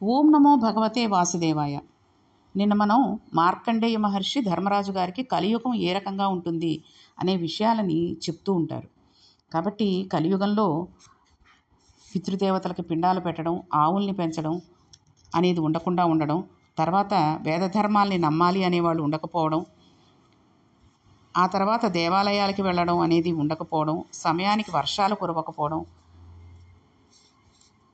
ఓం నమో భగవతే వాసుదేవాయ. నిన్న మనం మార్కండేయ మహర్షి ధర్మరాజు గారికి కలియుగం ఏ రకంగా ఉంటుంది అనే విషయాలని చెప్తూ ఉంటారు. కాబట్టి కలియుగంలో పితృదేవతలకు పిండాలు పెట్టడం ఆవుల్ని పెంచడం అనేది ఉండకుండా ఉండడం తర్వాత వేద ధర్మాల్ని నమ్మాలి అనేవాళ్ళు ఉండకపోవడం ఆ తర్వాత దేవాలయాలకి వెళ్ళడం అనేది ఉండకపోవడం సమయానికి వర్షాలు కురవకపోవడం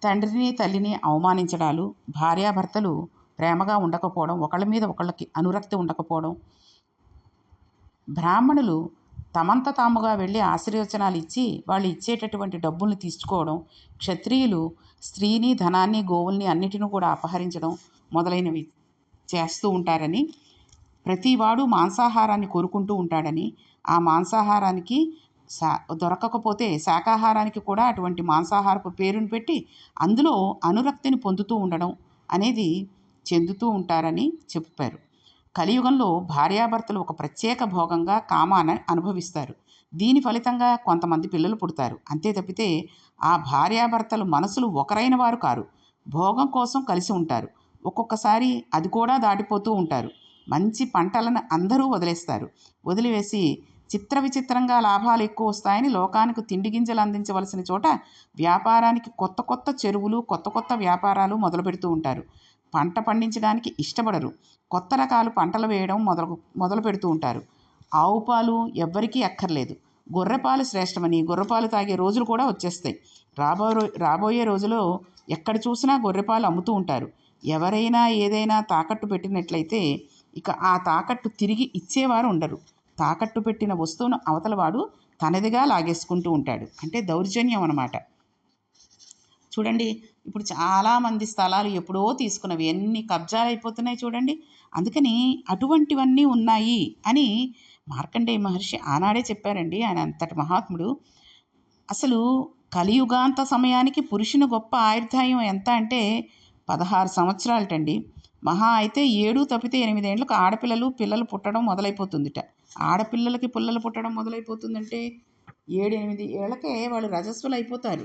తండ్రిని తల్లిని అవమానించడాలు భార్యాభర్తలు ప్రేమగా ఉండకపోవడం ఒకళ్ళ మీద ఒకళ్ళకి అనురక్తి ఉండకపోవడం. బ్రాహ్మణులు తమంత తాముగా వెళ్ళి ఆశీర్వచనాలు ఇచ్చి వాళ్ళు ఇచ్చేటటువంటి డబ్బుల్ని తీసుకోవడం క్షత్రియులు స్త్రీని ధనాన్ని గోవుల్ని అన్నిటిని కూడా అపహరించడం మొదలైనవి చేస్తూ ఉంటారని ప్రతివాడు మాంసాహారాన్ని కోరుకుంటూ ఉంటాడని ఆ మాంసాహారానికి సా దొరకకపోతే శాకాహారానికి కూడా అటువంటి మాంసాహారపు పేరును పెట్టి అందులో అనురక్తిని పొందుతూ ఉండడం అనేది చెందుతూ ఉంటారని చెప్పారు. కలియుగంలో భార్యాభర్తలు ఒక ప్రత్యేక భోగంగా కామాన్ని అనుభవిస్తారు. దీని ఫలితంగా కొంతమంది పిల్లలు పుడతారు. అంతే తప్పితే ఆ భార్యాభర్తలు మనసులు ఒకరైన వారు కారు. భోగం కోసం కలిసి ఉంటారు. ఒక్కొక్కసారి అది కూడా దాటిపోతూ ఉంటారు. మంచి పంటలను అందరూ వదిలేస్తారు. వదిలివేసి చిత్ర విచిత్రంగా లాభాలు ఎక్కువ వస్తాయని లోకానికి తిండి గింజలు అందించవలసిన చోట వ్యాపారానికి కొత్త కొత్త చెరువులు కొత్త కొత్త వ్యాపారాలు మొదలు పెడుతూ ఉంటారు. పంట పండించడానికి ఇష్టపడరు. కొత్త రకాలు పంటలు వేయడం మొదలు మొదలు పెడుతూ ఉంటారు. ఆవు పాలు ఎవ్వరికీ అక్కర్లేదు. గొర్రెపాలు శ్రేష్టమని గొర్రెపాలు తాగే రోజులు కూడా వచ్చేస్తాయి. రాబో రాబోయే రోజులో ఎక్కడ చూసినా గొర్రెపాలు అమ్ముతూ ఉంటారు. ఎవరైనా ఏదైనా తాకట్టు పెట్టినట్లయితే ఇక ఆ తాకట్టు తిరిగి ఇచ్చేవారు ఉండరు. తాకట్టు పెట్టిన వస్తువును అవతలవాడు తనదిగా లాగేసుకుంటూ ఉంటాడు. అంటే దౌర్జన్యం అనమాట చూడండి ఇప్పుడు చాలామంది స్థలాలు ఎప్పుడో తీసుకున్నవి. ఎన్ని కబ్జాలు అయిపోతున్నాయి చూడండి. అందుకని అటువంటివన్నీ ఉన్నాయి అని మార్కండేయ మహర్షి ఆనాడే చెప్పారండి. ఆయన అంతటి మహాత్ముడు. అసలు కలియుగాంత సమయానికి పురుషుని గొప్ప ఆయుర్దాయం ఎంత అంటే పదహారు సంవత్సరాలటండి. మహా అయితే ఏడు తప్పితే ఎనిమిదేండ్లకు ఆడపిల్లలు పిల్లలు పుట్టడం మొదలైపోతుందిట. ఆడపిల్లలకి పిల్లలు పుట్టడం మొదలైపోతుందంటే ఏడు ఎనిమిది ఏళ్ళకే వాళ్ళు రజస్సులు అయిపోతారు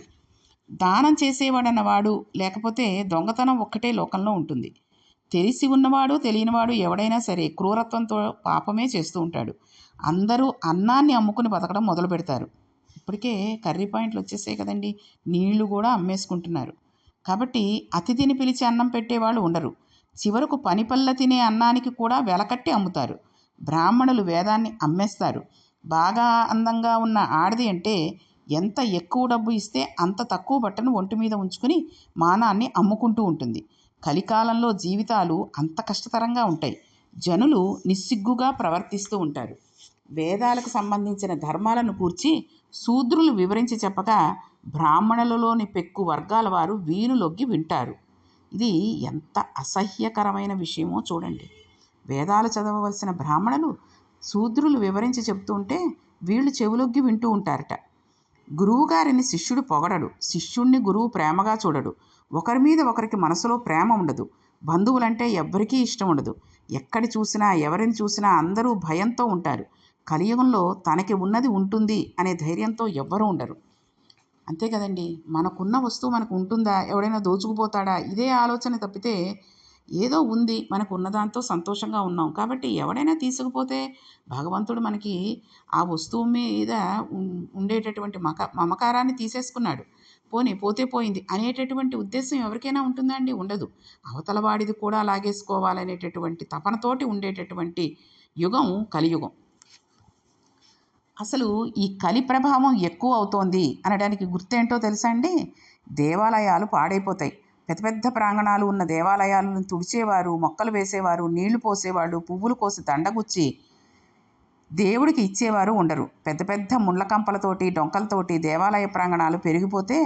దానం చేసేవాడన్నవాడు లేకపోతే దొంగతనం ఒక్కటే లోకంలో ఉంటుంది. తెలిసి ఉన్నవాడు తెలియనివాడు ఎవడైనా సరే క్రూరత్వంతో పాపమే చేస్తూ ఉంటాడు. అందరూ అన్నాన్ని అమ్ముకుని బతకడం మొదలు పెడతారు ఇప్పటికే కర్రీ పాయింట్లు వచ్చేసాయి కదండి. నీళ్ళు కూడా అమ్మేసుకుంటున్నారు. కాబట్టి అతిథిని పిలిచి అన్నం పెట్టేవాళ్ళు ఉండరు. చివరకు పనిపల్ల తినే అన్నానికి కూడా వెలకట్టి అమ్ముతారు. బ్రాహ్మణులు వేదాన్ని అమ్మేస్తారు. బాగా అందంగా ఉన్న ఆడది అంటే ఎంత ఎక్కువ డబ్బు ఇస్తే అంత తక్కువ బట్టను ఒంటి మీద ఉంచుకుని మానాన్ని అమ్ముకుంటూ ఉంటుంది. కలికాలంలో జీవితాలు అంత కష్టతరంగా ఉంటాయి. జనులు నిస్సిగ్గుగా ప్రవర్తిస్తూ ఉంటారు. వేదాలకు సంబంధించిన ధర్మాలను కూర్చి శూద్రులు వివరించి చెప్పగా బ్రాహ్మణులలోని పెక్కు వర్గాల వారు వీణులొగ్గి వింటారు. ఇది ఎంత అసహ్యకరమైన విషయమో చూడండి. వేదాలు చదవవలసిన బ్రాహ్మణులు శూద్రులు వివరించి చెప్తుంటే వీళ్ళు చెవులొగ్గి వింటూ ఉంటారట. గురువుగారిని శిష్యుడు పొగడడు. శిష్యుణ్ణి గురువు ప్రేమగా చూడడు. ఒకరి మీద ఒకరికి మనసులో ప్రేమ ఉండదు. బంధువులంటే ఎవ్వరికీ ఇష్టం ఉండదు. ఎక్కడి చూసినా ఎవరిని చూసినా అందరూ భయంతో ఉంటారు. కలియుగంలో తనకి ఉన్నది ఉంటుంది అనే ధైర్యంతో ఎవ్వరూ ఉండరు. అంతే కదండి. మనకున్న వస్తువు మనకు ఉంటుందా ఎవడైనా దోచుకుపోతాడా? ఇదే ఆలోచన తప్పితే ఏదో ఉంది. మనకు ఉన్నదాంతో సంతోషంగా ఉన్నాం. కాబట్టి ఎవడైనా తీసుకుపోతే భగవంతుడు మనకి ఆ వస్తువు మీద ఉండేటటువంటి మక మమకారాన్ని తీసేసుకున్నాడు. పోనీ పోతే పోయింది అనేటటువంటి ఉద్దేశం ఎవరికైనా ఉంటుందా అండి? ఉండదు. అవతల వాడిది కూడా లాగేసుకోవాలనేటటువంటి తపనతోటి ఉండేటటువంటి యుగం కలియుగం. అసలు ఈ కలి ప్రభావం ఎక్కువ అవుతోంది అనడానికి గుర్తేంటో తెలుసా అండి? దేవాలయాలు పాడైపోతాయి. పెద్ద పెద్ద ప్రాంగణాలు ఉన్న దేవాలయాలను తుడిచేవారు మొక్కలు వేసేవారు నీళ్ళు పోసేవాళ్ళు పువ్వులు కోసి దండగుచ్చి దేవుడికి ఇచ్చేవారు ఉండరు. పెద్ద పెద్ద ముళ్ళ కంపలతోటి డొంకలతోటి దేవాలయ ప్రాంగణాలు పెరిగిపోతే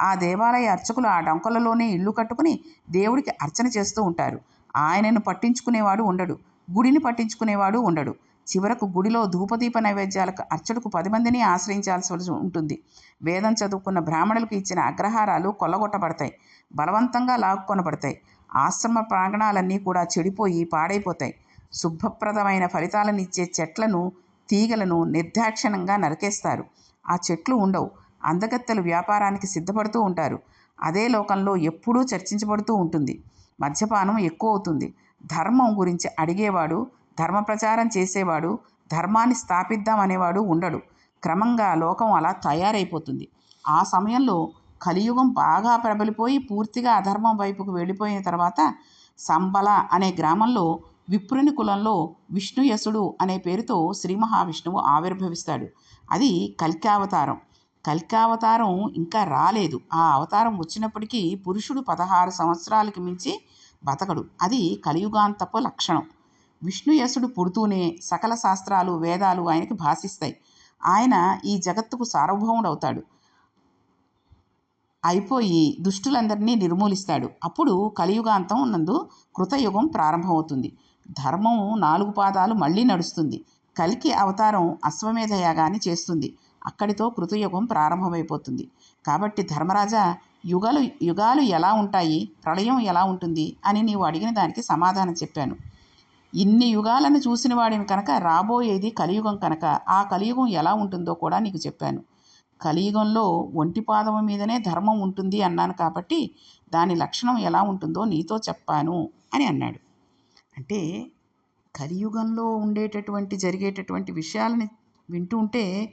ఆ దేవాలయ అర్చకులు ఆ డొంకలలోనే ఇల్లు కట్టుకుని దేవుడికి అర్చన చేస్తూ ఉంటారు. ఆయనను పట్టించుకునేవాడు ఉండడు. గుడిని పట్టించుకునేవాడు ఉండడు. చివరకు గుడిలో ధూపదీప నైవేద్యాలకు అర్చకుడు పది మందిని ఆశ్రయించాల్సి ఉంటుంది. వేదం చదువుకున్న బ్రాహ్మణులకు ఇచ్చిన అగ్రహారాలు కొల్లగొట్టబడతాయి. బలవంతంగా లాక్కొనబడతాయి. ఆశ్రమ ప్రాంగణాలన్నీ కూడా చెడిపోయి పాడైపోతాయి. శుభప్రదమైన ఫలితాలను ఇచ్చే చెట్లను తీగలను నిర్దాక్షిణంగా నరికేస్తారు. ఆ చెట్లు ఉండవు. అందగత్తెలు వ్యాపారానికి సిద్ధపడుతూ ఉంటారు. అదే లోకంలో ఎప్పుడూ చర్చించబడుతూ ఉంటుంది. మద్యపానం ఎక్కువ అవుతుంది. ధర్మం గురించి అడిగేవాడు ధర్మ ప్రచారం చేసేవాడు ధర్మాన్ని స్థాపిద్దాం అనేవాడు ఉండడు. క్రమంగా లోకం అలా తయారైపోతుంది. ఆ సమయంలో కలియుగం బాగా ప్రబలిపోయి పూర్తిగా అధర్మం వైపుకు వెళ్ళిపోయిన తర్వాత సంబల అనే గ్రామంలో విప్రుని కులంలో విష్ణుయసుడు అనే పేరుతో శ్రీ మహావిష్ణువు ఆవిర్భవిస్తాడు. అది కల్కావతారం. కల్కావతారం ఇంకా రాలేదు. ఆ అవతారం వచ్చినప్పటికీ పురుషుడు పదహారు సంవత్సరాలకి మించి బతకడు. అది కలియుగాంతపు లక్షణం. విష్ణుయసుడు పుడుతూనే సకల శాస్త్రాలు వేదాలు ఆయనకి భాషిస్తాయి ఆయన ఈ జగత్తుకు సార్వభౌముడు అవుతాడు అయిపోయి దుష్టులందరినీ నిర్మూలిస్తాడు. అప్పుడు కలియుగాంతం నందు కృతయుగం ప్రారంభమవుతుంది. ధర్మం నాలుగు పాదాలు మళ్ళీ నడుస్తుంది. కలికి అవతారం అశ్వమేధ యాగాన్ని చేస్తుంది. అక్కడితో కృతయుగం ప్రారంభమైపోతుంది. కాబట్టి ధర్మరాజా యుగాలు యుగాలు ఎలా ఉంటాయి? ప్రళయం ఎలా ఉంటుంది? అని నీవు అడిగిన దానికి సమాధానం చెప్పాను. ఇన్ని యుగాలను చూసిన వాడిని కనుక రాబోయేది కలియుగం కనుక. ఆ కలియుగం ఎలా ఉంటుందో కూడా నీకు చెప్పాను. కలియుగంలో ఒంటి పాదం మీదనే ధర్మం ఉంటుంది అన్నాను కాబట్టి దాని లక్షణం ఎలా ఉంటుందో నీతో చెప్పాను అని అన్నాడు. అంటే కలియుగంలో ఉండేటటువంటి జరిగేటటువంటి విషయాలని వింటూ ఉంటే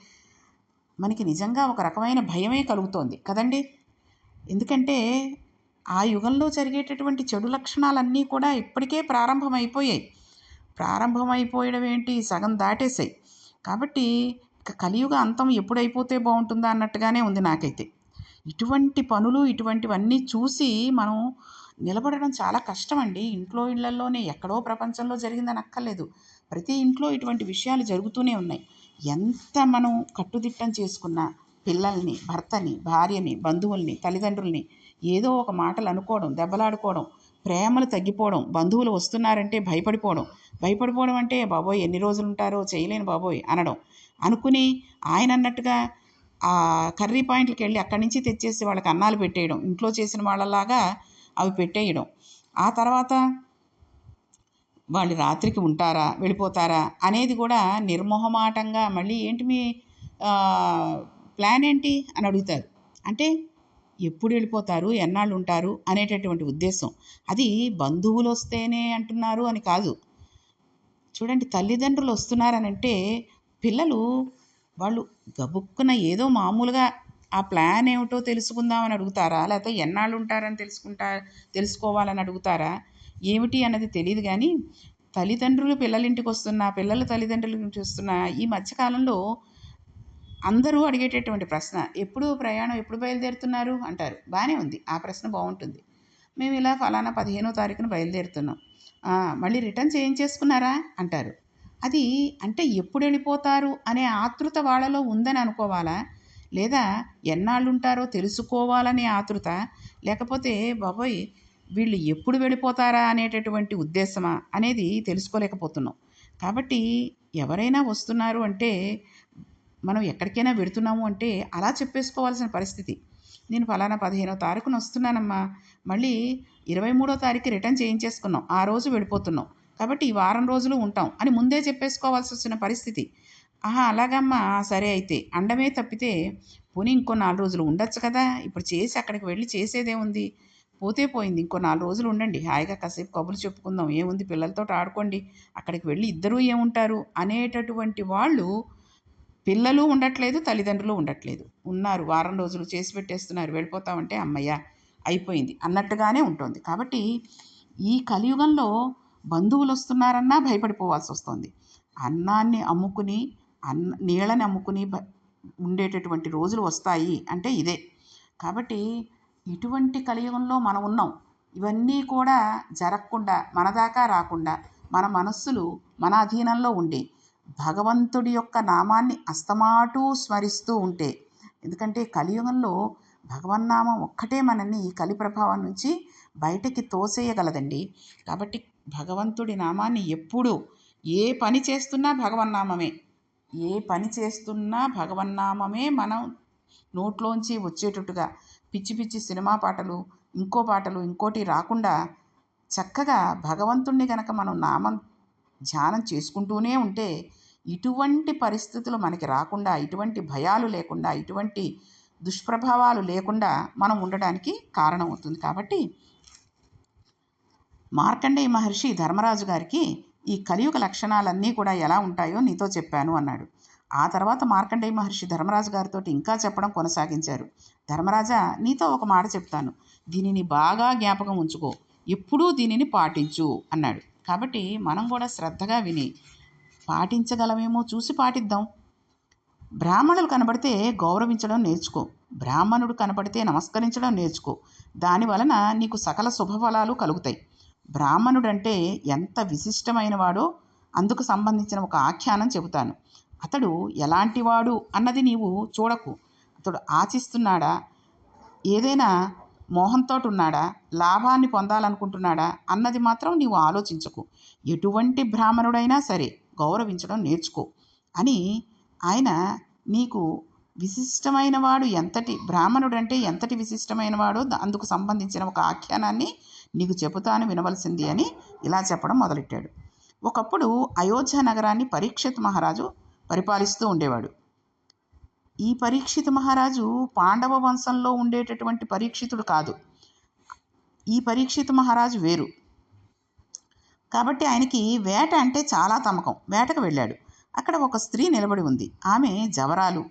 మనకి నిజంగా ఒక రకమైన భయమే కలుగుతోంది కదండి. ఎందుకంటే ఆ యుగంలో జరిగేటటువంటి చెడు లక్షణాలన్నీ కూడా ఇప్పటికే ప్రారంభమైపోయాయి. ప్రారంభమైపోయడం ఏంటి సగం దాటేసాయి. కాబట్టి ఇక కలియుగ అంతం ఎప్పుడైపోతే బాగుంటుందా అన్నట్టుగానే ఉంది నాకైతే. ఇటువంటి పనులు ఇటువంటివన్నీ చూసి మనం నిలబడడం చాలా కష్టం అండి ఇంట్లో ఇళ్ళలోనే ఎక్కడో ప్రపంచంలో జరిగిందని అక్కర్లేదు ప్రతి ఇంట్లో ఇటువంటి విషయాలు జరుగుతూనే ఉన్నాయి. ఎంత మనం కట్టుదిట్టం చేసుకున్నా పిల్లల్ని భర్తని భార్యని బంధువుల్ని తల్లిదండ్రుల్ని ఏదో ఒక మాటలు అనుకోవడం దెబ్బలాడుకోవడం ప్రేమలు తగ్గిపోవడం బంధువులు వస్తున్నారంటే భయపడిపోవడం. భయపడిపోవడం అంటే బాబోయ్ ఎన్ని రోజులు ఉంటారో చేయలేను బాబోయ్ అనడం. అనుకుని ఆయన అన్నట్టుగా ఆ కర్రీ పాయింట్లకి వెళ్ళి అక్కడి నుంచి తెచ్చేసి వాళ్ళకి అన్నాలు పెట్టేయడం ఇంట్లో చేసిన వాళ్ళలాగా అవి పెట్టేయడం. ఆ తర్వాత వాళ్ళు రాత్రికి ఉంటారా వెళ్ళిపోతారా అనేది కూడా నిర్మోహమాటంగా మళ్ళీ ఏంటి మీ ప్లాన్ ఏంటి అని అడుగుతారు. అంటే ఎప్పుడు వెళ్ళిపోతారు ఎన్నాళ్ళు ఉంటారు అనేటటువంటి ఉద్దేశం. అది బంధువులు వస్తేనే అంటున్నారు అని కాదు. చూడండి తల్లిదండ్రులు వస్తున్నారనంటే పిల్లలు వాళ్ళు గబుక్కున ఏదో మామూలుగా ఆ ప్లాన్ ఏమిటో తెలుసుకుందామని అడుగుతారా? లేకపోతే ఎన్నాళ్ళు ఉంటారని తెలుసుకుంటా తెలుసుకోవాలని అడుగుతారా? ఏమిటి అన్నది తెలియదు కానీ తల్లిదండ్రులు పిల్లలింటికి వస్తున్నా పిల్లలు తల్లిదండ్రుల నుంచి వస్తున్నా ఈ మధ్యకాలంలో అందరూ అడిగేటటువంటి ప్రశ్న ఎప్పుడు ప్రయాణం ఎప్పుడు బయలుదేరుతున్నారు? అంటారు. బాగానే ఉంది. ఆ ప్రశ్న బాగుంటుంది మేము ఇలా ఫలానా పదిహేనో తారీఖున బయలుదేరుతున్నాం. మళ్ళీ రిటర్న్ చేయించేసుకున్నారా అంటారు. అది అంటే ఎప్పుడు వెళ్ళిపోతారు అనే ఆతృత వాళ్ళలో ఉందని అనుకోవాలా? లేదా ఎన్నాళ్ళు ఉంటారో తెలుసుకోవాలనే ఆతృత? లేకపోతే బాబోయ్ వీళ్ళు ఎప్పుడు వెళ్ళిపోతారా? అనేటటువంటి ఉద్దేశమా? అనేది తెలుసుకోలేకపోతున్నాం. కాబట్టి ఎవరైనా వస్తున్నారు అంటే మనం ఎక్కడికైనా వెడుతున్నాము అంటే అలా చెప్పేసుకోవాల్సిన పరిస్థితి. నేను ఫలానా పదిహేనో తారీఖున వస్తున్నానమ్మా. మళ్ళీ ఇరవై మూడో తారీఖు రిటర్న్ చేయించేసుకున్నాం. ఆ రోజు వెళ్ళిపోతున్నాం. కాబట్టి ఈ వారం రోజులు ఉంటాం అని ముందే చెప్పేసుకోవాల్సి వచ్చిన పరిస్థితి. ఆహా అలాగమ్మా. సరే అయితే. అండమే తప్పితే పోనీ ఇంకో నాలుగు రోజులు ఉండొచ్చు కదా. ఇప్పుడు చేసి అక్కడికి వెళ్ళి చేసేదే ఉంది. పోతే పోయింది. ఇంకో నాలుగు రోజులు ఉండండి. హాయిగా కాసేపు కబుర్లు చెప్పుకుందాం. ఏముంది పిల్లలతో ఆడుకోండి. అక్కడికి వెళ్ళి ఇద్దరూ ఏముంటారు అనేటటువంటి వాళ్ళు పిల్లలు ఉండట్లేదు తల్లిదండ్రులు ఉండట్లేదు. ఉన్నారు వారం రోజులు చేసి పెట్టేస్తున్నారు వెళ్ళిపోతామంటే అమ్మయ్య అయిపోయింది అన్నట్టుగానే ఉంటుంది. కాబట్టి ఈ కలియుగంలో బంధువులు వస్తున్నారన్నా భయపడిపోవాల్సి వస్తుంది. అన్నాన్ని అమ్ముకుని అన్న నీళ్ళని అమ్ముకుని ఉండేటటువంటి రోజులు వస్తాయి అంటే ఇదే. కాబట్టి ఇటువంటి కలియుగంలో మనం ఉన్నాం. ఇవన్నీ కూడా జరగకుండా మన దాకా రాకుండా మన మనస్సులు మన అధీనంలో ఉండే భగవంతుడి యొక్క నామాన్ని అస్తమాటు స్మరిస్తూ ఉంటే ఎందుకంటే కలియుగంలో భగవన్నామం ఒక్కటే మనల్ని ఈ కలి ప్రభావం నుంచి బయటకి తోసేయగలదండి. కాబట్టి భగవంతుడి నామాన్ని ఎప్పుడు ఏ పని చేస్తున్నా భగవన్నామమే ఏ పని చేస్తున్నా భగవన్నామమే మనం నోట్లోంచి వచ్చేటట్టుగా పిచ్చి పిచ్చి సినిమా పాటలు ఇంకో పాటలు ఇంకోటి రాకుండా చక్కగా భగవంతుణ్ణి కనుక మనం నామం ధ్యానం చేసుకుంటూనే ఉంటే ఇటువంటి పరిస్థితులు మనకి రాకుండా ఇటువంటి భయాలు లేకుండా ఇటువంటి దుష్ప్రభావాలు లేకుండా మనం ఉండడానికి కారణమవుతుంది. కాబట్టి మార్కండేయ మహర్షి ధర్మరాజు గారికి ఈ కలియుగ లక్షణాలన్నీ కూడా ఎలా ఉంటాయో నీతో చెప్పాను అన్నాడు. ఆ తర్వాత మార్కండేయ మహర్షి ధర్మరాజు గారితో ఇంకా చెప్పడం కొనసాగించారు. ధర్మరాజా నీతో ఒక మాట చెప్తాను. దీనిని బాగా జ్ఞాపకం ఉంచుకో. ఎప్పుడూ దీనిని పాటించు అన్నాడు. కాబట్టి మనం కూడా శ్రద్ధగా విని పాటించగలమేమో చూసి పాటిద్దాం. బ్రాహ్మణులు కనబడితే గౌరవించడం నేర్చుకో. బ్రాహ్మణుడు కనబడితే నమస్కరించడం నేర్చుకో. దాని వలన నీకు సకల శుభఫలాలు కలుగుతాయి. బ్రాహ్మణుడంటే ఎంత విశిష్టమైన వాడో అందుకు సంబంధించిన ఒక ఆఖ్యానం చెబుతాను. అతడు ఎలాంటివాడు అన్నది నీవు చూడకు. అతడు ఆశిస్తున్నాడా? ఏదైనా మోహంతో ఉన్నాడా లాభాన్ని పొందాలనుకుంటున్నాడా? అన్నది మాత్రం నీవు ఆలోచించకు. ఎటువంటి బ్రాహ్మణుడైనా సరే గౌరవించడం నేర్చుకో అని ఆయన నీకు విశిష్టమైన వాడు ఎంతటి బ్రాహ్మణుడంటే ఎంతటి విశిష్టమైన వాడో అందుకు సంబంధించిన ఒక ఆఖ్యానాన్ని నీకు చెబుతాను వినవలసింది అని ఇలా చెప్పడం మొదలెట్టాడు. ఒకప్పుడు అయోధ్య నగరాన్ని పరీక్షిత్ మహారాజు పరిపాలిస్తూ ఉండేవాడు. ఈ పరీక్షిత్ మహారాజు పాండవ వంశంలో ఉండేటటువంటి పరీక్షితుడు కాదు. ఈ పరీక్షిత్ మహారాజు వేరు. కాబట్టి ఆయనకి వేట అంటే చాలా తమకం. వేటకు వెళ్ళాడు. అక్కడ ఒక స్త్రీ నిలబడి ఉంది. ఆమె జవరాలు.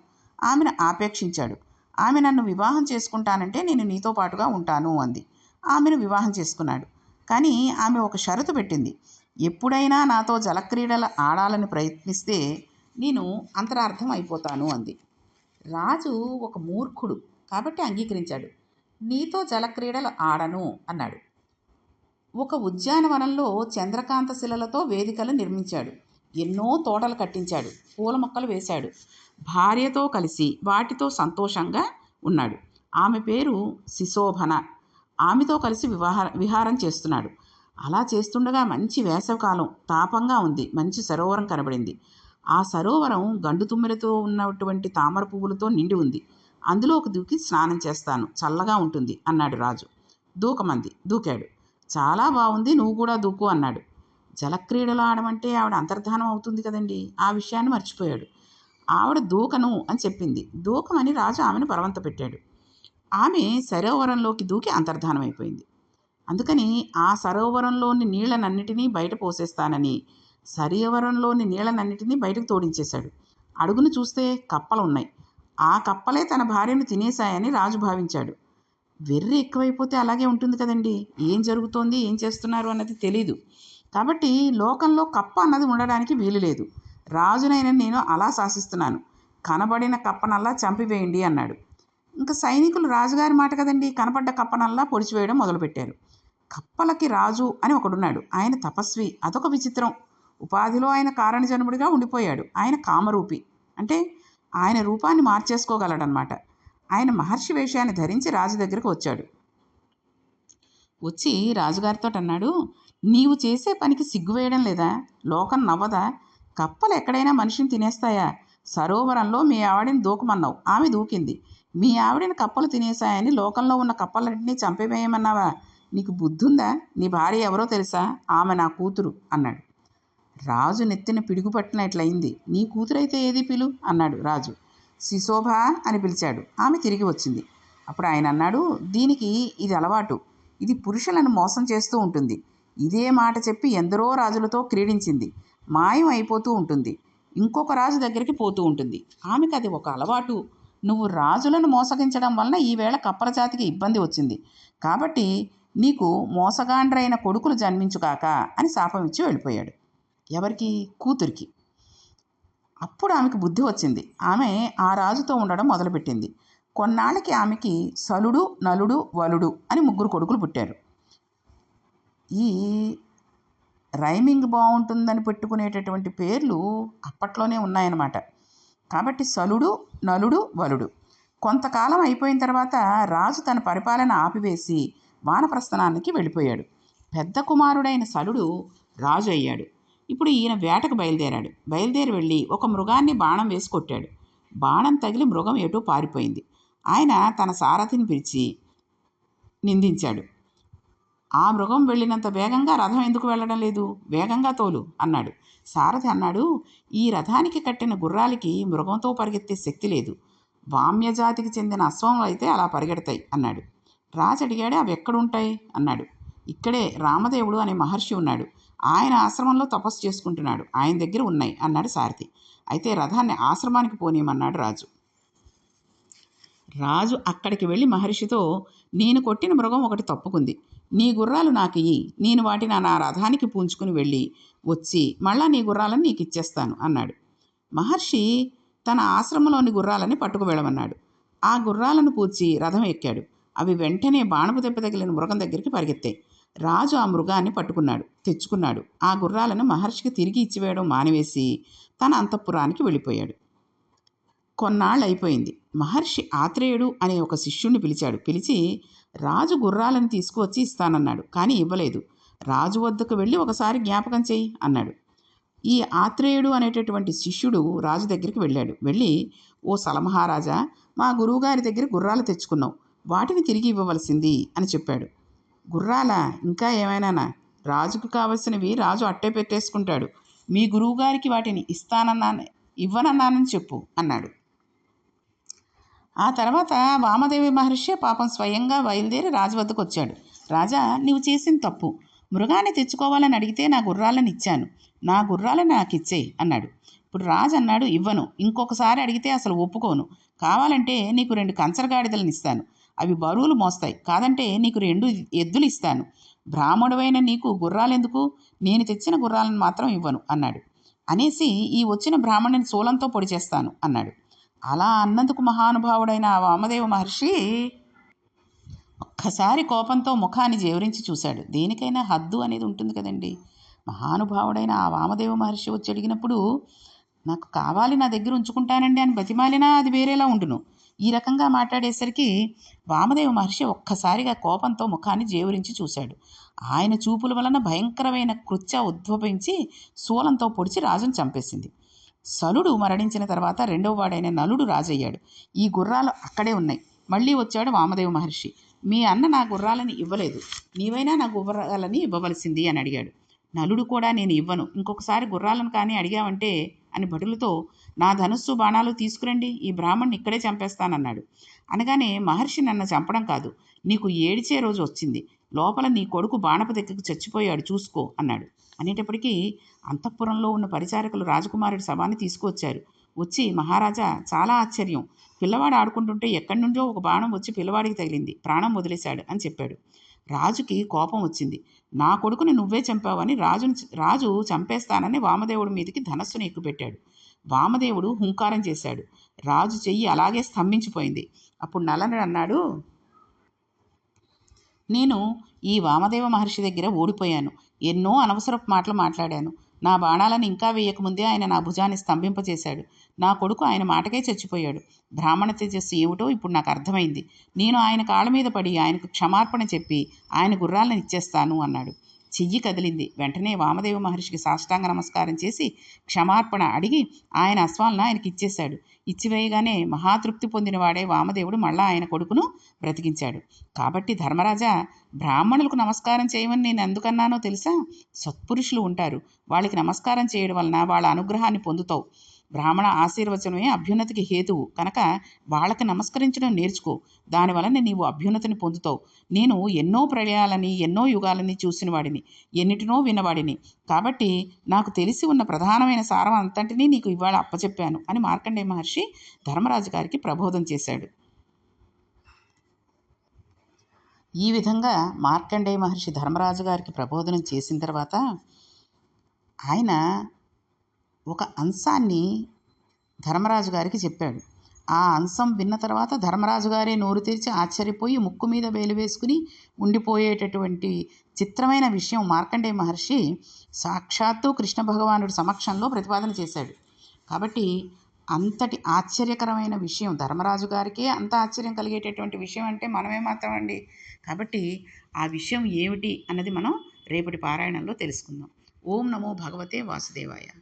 ఆమెను ఆపేక్షించాడు. ఆమె నన్ను వివాహం చేసుకుంటానంటే నేను నీతో పాటుగా ఉంటాను అంది. ఆమెను వివాహం చేసుకున్నాడు. కానీ ఆమె ఒక షరతు పెట్టింది. ఎప్పుడైనా నాతో జలక్రీడలు ఆడాలని ప్రయత్నిస్తే నేను అంతరార్థం అయిపోతాను అంది. రాజు ఒక మూర్ఖుడు కాబట్టి అంగీకరించాడు. నీతో జలక్రీడలు ఆడను అన్నాడు. ఒక ఉద్యానవనంలో చంద్రకాంత శిలలతో వేదికలు నిర్మించాడు. ఎన్నో తోటలు కట్టించాడు. పూల మొక్కలు వేశాడు. భార్యతో కలిసి వాటితో సంతోషంగా ఉన్నాడు. ఆమె పేరు శిశోభన. ఆమెతో కలిసి వివాహ విహారం చేస్తున్నాడు. అలా చేస్తుండగా మంచి వేసవికాలం తాపంగా ఉంది. మంచి సరోవరం కనబడింది. ఆ సరోవరం గండు తుమ్మెలతో ఉన్నటువంటి తామర పువ్వులతో నిండి ఉంది. అందులో ఒక దూకి స్నానం చేస్తాను. చల్లగా ఉంటుంది అన్నాడు రాజు. దూకమంది. దూకాడు. చాలా బాగుంది నువ్వు కూడా దూకు అన్నాడు. జలక్రీడలు ఆడమంటే ఆవిడ అంతర్ధానం అవుతుంది కదండి ఆ విషయాన్ని మర్చిపోయాడు. ఆవిడ దూకను అని చెప్పింది. దూకమని రాజు ఆమెను బలవంత పెట్టాడు. ఆమె సరోవరంలోకి దూకి అంతర్ధానం అయిపోయింది అందుకని ఆ సరోవరంలోని నీళ్ళనన్నిటినీ బయట పోసేస్తానని సరోవరంలోని నీళ్ళనన్నిటినీ బయటకు తోడించేశాడు. అడుగును చూస్తే కప్పలు ఉన్నాయి ఆ కప్పలే తన భార్యను తినేశాయని రాజు భావించాడు. వెర్రి ఎక్కువైపోతే అలాగే ఉంటుంది కదండి. ఏం జరుగుతోంది ఏం చేస్తున్నారు అన్నది తెలీదు. కాబట్టి లోకంలో కప్ప అన్నది ఉండడానికి వీలు లేదు. రాజునైన నేను అలా శాసిస్తున్నాను. కనబడిన కప్పనల్లా చంపివేయండి అన్నాడు. ఇంకా సైనికులు రాజుగారి మాట కదండి. కనపడ్డ కప్పనల్లా పొడిచివేయడం మొదలుపెట్టారు. కప్పలకి రాజు అని ఒకడున్నాడు. ఆయన తపస్వి. అదొక విచిత్రం. ఉపాధిలో ఆయన కారణజన్ముడిగా ఉండిపోయాడు. ఆయన కామరూపి. అంటే ఆయన రూపాన్ని మార్చేసుకోగలడనమాట ఆయన మహర్షి వేషాన్ని ధరించి రాజు దగ్గరకు వచ్చాడు. వచ్చి రాజుగారితో అన్నాడు నీవు చేసే పనికి సిగ్గు వేయడం లేదా? లోకం నవ్వదా? కప్పలు ఎక్కడైనా మనిషిని తినేస్తాయా? సరోవరంలో మీ ఆవిడని దూకమన్నావు. ఆమె దూకింది. మీ ఆవిడని కప్పలు తినేశాయని లోకంలో ఉన్న కప్పలన్నింటినీ చంపేవేయమన్నావా? నీకు బుద్ధుందా? నీ భార్య ఎవరో తెలుసా? ఆమె నా కూతురు అన్నాడు. రాజు నెత్తిన పిడుగుపట్టినట్లయింది నీ కూతురైతే ఏది పిలు? అన్నాడు రాజు. శిశోభ అని పిలిచాడు. ఆమె తిరిగి వచ్చింది. అప్పుడు ఆయన అన్నాడు దీనికి ఇది అలవాటు. ఇది పురుషులను మోసం చేస్తూ ఉంటుంది. ఇదే మాట చెప్పి ఎందరో రాజులతో క్రీడించింది. మాయం అయిపోతూ ఉంటుంది. ఇంకొక రాజు దగ్గరికి పోతూ ఉంటుంది. ఆమెకు అది ఒక అలవాటు. నువ్వు రాజులను మోసగించడం వలన ఈవేళ కప్పల జాతికి ఇబ్బంది వచ్చింది. కాబట్టి నీకు మోసగాండ్రైన కొడుకులు జన్మించుకాక అని శాపం ఇచ్చి వెళ్ళిపోయాడు. ఎవరికి? కూతురికి. అప్పుడు ఆమెకు బుద్ధి వచ్చింది. ఆమె ఆ రాజుతో ఉండడం మొదలుపెట్టింది. కొన్నాళ్ళకి ఆమెకి సలుడు నలుడు వలుడు అని ముగ్గురు కొడుకులు పుట్టారు. ఈ రైమింగ్ బాగుంటుందని పెట్టుకునేటటువంటి పేర్లు అప్పట్లోనే ఉన్నాయన్నమాట. కాబట్టి సలుడు నలుడు వలుడు. కొంతకాలం అయిపోయిన తర్వాత రాజు తన పరిపాలన ఆపివేసి వానప్రస్థానానికి వెళ్ళిపోయాడు. పెద్ద కుమారుడైన సలుడు రాజు అయ్యాడు. ఇప్పుడు ఈయన వేటకు బయలుదేరాడు. బయలుదేరి వెళ్ళి ఒక మృగాన్ని బాణం వేసి కొట్టాడు. బాణం తగిలి మృగం ఎటో పారిపోయింది. ఆయన తన సారథిని పిలిచి నిందించాడు. ఆ మృగం వెళ్ళినంత వేగంగా రథం ఎందుకు వెళ్ళడం లేదు? వేగంగా తోలు అన్నాడు. సారథి అన్నాడు ఈ రథానికి కట్టిన గుర్రాలకి మృగంతో పరిగెత్తే శక్తి లేదు. వామ్యజాతికి చెందిన అశ్వములు అయితే అలా పరిగెడతాయి అన్నాడు. రాజు అడిగాడు అవి ఎక్కడుంటాయి? అన్నాడు. ఇక్కడే రామదేవుడు అనే మహర్షి ఉన్నాడు. ఆయన ఆశ్రమంలో తపస్సు చేసుకుంటున్నాడు. ఆయన దగ్గర ఉన్నాయి అన్నాడు సారథి. అయితే రథాన్ని ఆశ్రమానికి పోనీయమన్నాడు రాజు. రాజు అక్కడికి వెళ్ళి మహర్షితో నేను కొట్టిన మృగం ఒకటి తప్పుకుంది. నీ గుర్రాలు నాకు ఇయ్యి. నేను వాటిని నా రథానికి పూంచుకుని వెళ్ళి వచ్చి మళ్ళా నీ గుర్రాలను నీకు ఇచ్చేస్తాను అన్నాడు. మహర్షి తన ఆశ్రమంలోని గుర్రాలని పట్టుకు వెళ్ళమన్నాడు ఆ గుర్రాలను పూడ్చి రథం ఎక్కాడు. అవి వెంటనే బాణపు దెబ్బ తగిలిన మృగం దగ్గరికి పరిగెత్తాయి. రాజు ఆ మృగాన్ని పట్టుకున్నాడు తెచ్చుకున్నాడు. ఆ గుర్రాలను మహర్షికి తిరిగి ఇచ్చివేయడం మానివేసి తన అంతఃపురానికి వెళ్ళిపోయాడు. కొన్నాళ్ళు అయిపోయింది మహర్షి ఆత్రేయుడు అనే ఒక శిష్యుణ్ణి పిలిచాడు. పిలిచి రాజు గుర్రాలను తీసుకువచ్చి ఇస్తానన్నాడు కానీ ఇవ్వలేదు. రాజు వద్దకు వెళ్ళి ఒకసారి జ్ఞాపకం చేయి అన్నాడు. ఈ ఆత్రేయుడు అనేటటువంటి శిష్యుడు రాజు దగ్గరికి వెళ్ళాడు. వెళ్ళి ఓ సలమహారాజా మా గురువుగారి దగ్గర గుర్రాలు తెచ్చుకున్నావు వాటిని తిరిగి ఇవ్వవలసింది అని చెప్పాడు. గుర్రాలా? ఇంకా ఏమైనానా? రాజుకు కావలసినవి రాజు అట్టే పెట్టేసుకుంటాడు. మీ గురువుగారికి వాటిని ఇస్తానన్నాను ఇవ్వనన్నానని చెప్పు అన్నాడు. ఆ తర్వాత వామదేవి మహర్షి పాపం స్వయంగా బయలుదేరి రాజు వద్దకు వచ్చాడు రాజా నీవు చేసిన తప్పు. మృగాన్ని తెచ్చుకోవాలని అడిగితే నా గుర్రాలను ఇచ్చాను. నా గుర్రాలను నాకు ఇచ్చేయి అన్నాడు. ఇప్పుడు రాజు అన్నాడు ఇవ్వను. ఇంకొకసారి అడిగితే అసలు ఒప్పుకోను. కావాలంటే నీకు రెండు కంచరగాడిదలను ఇస్తాను. అవి బరువులు మోస్తాయి. కాదంటే నీకు రెండు ఎద్దులు ఇస్తాను. బ్రాహ్మణుడైన నీకు గుర్రాలెందుకు నేను తెచ్చిన గుర్రాలను మాత్రం ఇవ్వను అన్నాడు. అనేసి ఈ వచ్చిన బ్రాహ్మణుని శూలంతో పొడి చేస్తాను అన్నాడు. అలా అన్నందుకు మహానుభావుడైన ఆ వామదేవ మహర్షి ఒక్కసారి కోపంతో ముఖాన్ని జేవరించి చూశాడు. దేనికైనా హద్దు అనేది ఉంటుంది కదండి. మహానుభావుడైన ఆ వామదేవ మహర్షి వచ్చి అడిగినప్పుడు నాకు కావాలి నా దగ్గర ఉంచుకుంటానండి అని బతిమాలినా అది వేరేలా ఉండును. ఈ రకంగా మాట్లాడేసరికి వామదేవ మహర్షి ఒక్కసారిగా కోపంతో ముఖాన్ని జేవురించి చూశాడు. ఆయన చూపుల వలన భయంకరమైన కృత్య ఉద్భవించి శూలంతో పొడిచి రాజును చంపేసింది. సలుడు మరణించిన తర్వాత రెండవ వాడైన నలుడు రాజయ్యాడు. ఈ గుర్రాలు అక్కడే ఉన్నాయి. మళ్ళీ వచ్చాడు వామదేవ మహర్షి. మీ అన్న నా గుర్రాలని ఇవ్వలేదు. నీవైనా నా గుర్రాలని ఇవ్వవలసింది అని అడిగాడు. నలుడు కూడా నేను ఇవ్వను. ఇంకొకసారి గుర్రాలను కానీ అడిగావంటే అని భటులతో నా ధనుస్సు బాణాలు తీసుకురండి ఈ బ్రాహ్మణ్ణి ఇక్కడే చంపేస్తానన్నాడు. అనగానే మహర్షి నన్ను చంపడం కాదు నీకు ఏడిచే రోజు వచ్చింది. లోపల నీ కొడుకు బాణపు దగ్గరకు చచ్చిపోయాడు చూసుకో అన్నాడు. అనేటప్పటికీ అంతఃపురంలో ఉన్న పరిచారకులు రాజకుమారుడి శవాన్ని తీసుకువచ్చారు. వచ్చి మహారాజా చాలా ఆశ్చర్యం. పిల్లవాడు ఆడుకుంటుంటే ఎక్కడి నుంచో ఒక బాణం వచ్చి పిల్లవాడికి తగిలింది. ప్రాణం వదిలేశాడు అని చెప్పాడు. రాజుకి కోపం వచ్చింది. నా కొడుకుని నువ్వే చంపావని రాజుని రాజు చంపేస్తానని వామదేవుడి మీదకి ధనస్సును ఎక్కుపెట్టాడు వామదేవుడు హుంకారం చేశాడు. రాజు చెయ్యి అలాగే స్తంభించిపోయింది. అప్పుడు నలనుడు అన్నాడు నేను ఈ వామదేవ మహర్షి దగ్గర ఓడిపోయాను. ఎన్నో అనవసరపు మాటలు మాట్లాడాను. నా బాణాలను ఇంకా వేయకముందే ఆయన నా భుజాన్ని స్తంభింపచేశాడు నా కొడుకు ఆయన మాటకే చచ్చిపోయాడు. బ్రాహ్మణ తేజస్సు ఏమిటో ఇప్పుడు నాకు అర్థమైంది. నేను ఆయన కాళ్ళ మీద పడి ఆయనకు క్షమార్పణ చెప్పి ఆయన గుర్రాలను ఇచ్చేస్తాను అన్నాడు. చెయ్యి కదిలింది. వెంటనే వామదేవ మహర్షికి సాష్టాంగ నమస్కారం చేసి క్షమార్పణ అడిగి ఆయన అశ్వాలను ఆయనకి ఇచ్చేశాడు. ఇచ్చివేయగానే మహాతృప్తి పొందినవాడే వామదేవుడు మళ్ళా ఆయన కొడుకును బ్రతికించాడు. కాబట్టి ధర్మరాజా బ్రాహ్మణులకు నమస్కారం చేయమని నేను ఎందుకన్నానో తెలుసా? సత్పురుషులు ఉంటారు. వాళ్ళకి నమస్కారం చేయడం వలన వాళ్ళ అనుగ్రహాన్ని పొందుతావు. బ్రాహ్మణ ఆశీర్వచనమే అభ్యున్నతికి హేతువు. కనుక వాళ్ళకి నమస్కరించడం నేర్చుకో. దానివలన నీవు అభ్యున్నతిని పొందుతావు. నేను ఎన్నో ప్రళయాలని ఎన్నో యుగాలని చూసిన వాడిని ఎన్నిటినో విన్నవాడిని కాబట్టి నాకు తెలిసి ఉన్న ప్రధానమైన సారం అంతటినీ నీకు ఇవాళ అప్పచెప్పాను అని మార్కండేయ మహర్షి ధర్మరాజు గారికి ప్రబోధం చేశాడు. ఈ విధంగా మార్కండేయ మహర్షి ధర్మరాజు గారికి ప్రబోధనం చేసిన తర్వాత ఆయన ఒక అంశాన్ని ధర్మరాజు గారికి చెప్పాడు. ఆ అంశం విన్న తర్వాత ధర్మరాజు గారే నోరు తెరిచి ఆశ్చర్యపోయి ముక్కు మీద వేలు వేసుకుని ఉండిపోయేటటువంటి చిత్రమైన విషయం మార్కండేయ మహర్షి సాక్షాత్తు కృష్ణ భగవానుడి సమక్షంలో ప్రతిపాదన చేశాడు. కాబట్టి అంతటి ఆశ్చర్యకరమైన విషయం ధర్మరాజు గారికే అంత ఆశ్చర్యం కలిగేటటువంటి విషయం అంటే మనమే మాత్రం అండి. కాబట్టి ఆ విషయం ఏమిటి అన్నది మనం రేపటి పారాయణంలో తెలుసుకుందాం. ఓం నమో భగవతే వాసుదేవాయ.